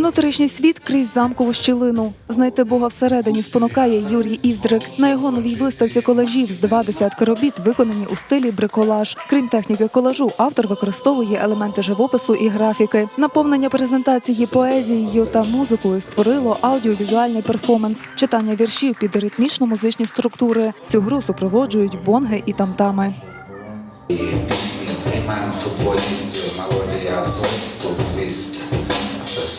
Внутрішній світ крізь замкову щілину. Знайти Бога всередині спонукає Юрій Іздрик. На його новій виставці колажів з два десятки робіт виконані у стилі бриколаж. Крім техніки колажу, автор використовує елементи живопису і графіки. Наповнення презентації поезією та музикою створило аудіовізуальний перформанс, читання віршів під ритмічно-музичні структури. Цю гру супроводжують бонги і тамтами. Пісні з імен футболістів, мелодія свисту, твіст,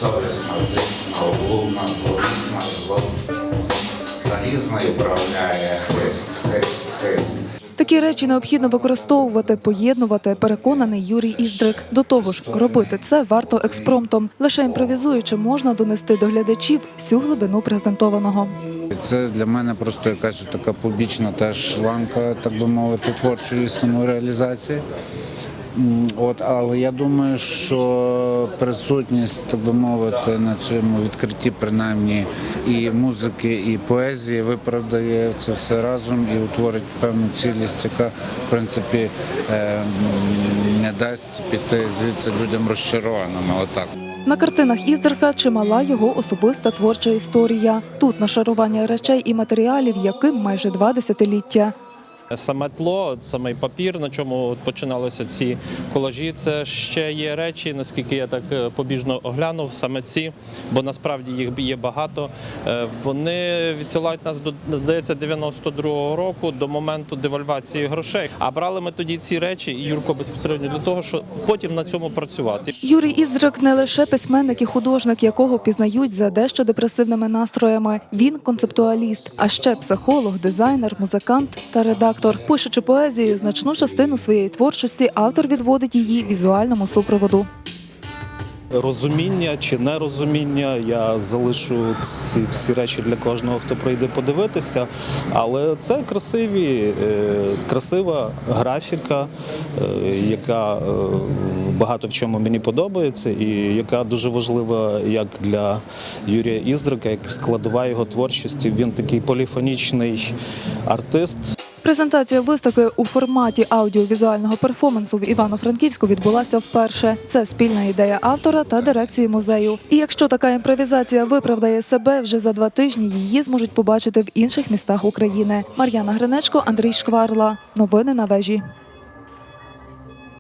безсовісна, злісна, облудна, зловісна, зло. Залізною управляє хист, хист, хист. Такі речі необхідно використовувати, поєднувати, переконаний Юрій Іздрик. До того ж, робити це варто експромтом. Лише імпровізуючи можна донести до глядачів всю глибину презентованого. Це для мене просто якась така побічна теж ланка, так би мовити, творчої самореалізації. От, але я думаю, що присутність, так би мовити, на цьому відкритті, принаймні, і музики, і поезії виправдає це все разом і утворить певну цілість, яка в принципі е, не дасть піти звідси людям розчарованими. Отак. На картинах Іздрика чимала його особиста творча історія. Тут нашарування речей і матеріалів, яким майже два десятиліття. Саме тло, саме папір, на чому починалися ці колажі, це ще є речі, наскільки я так е, побіжно оглянув, саме ці, бо насправді їх є багато. Е, Вони відсилають нас до здається 92-го року до моменту девальвації грошей. А брали ми тоді ці речі, і Юрко безпосередньо для того, щоб потім на цьому працювати. Юрій Іздрик не лише письменник і художник, якого пізнають за дещо депресивними настроями. Він концептуаліст, а ще психолог, дизайнер, музикант та редактор. Пишучи поезію, значну частину своєї творчості автор відводить її візуальному супроводу. розуміння чи нерозуміння. Я залишу ці всі речі для кожного, хто прийде подивитися. Але це красиві, е, красива графіка, е, яка е, багато в чому мені подобається, і яка дуже важлива як для Юрія Іздрика, як складова його творчості. Він такий поліфонічний артист. Презентація виставки у форматі аудіовізуального перформансу в Івано-Франківську відбулася вперше. Це спільна ідея автора та дирекції музею. І якщо така імпровізація виправдає себе, вже за два тижні її зможуть побачити в інших містах України. Мар'яна Гринечко, Андрій Шкварла. Новини на вежі.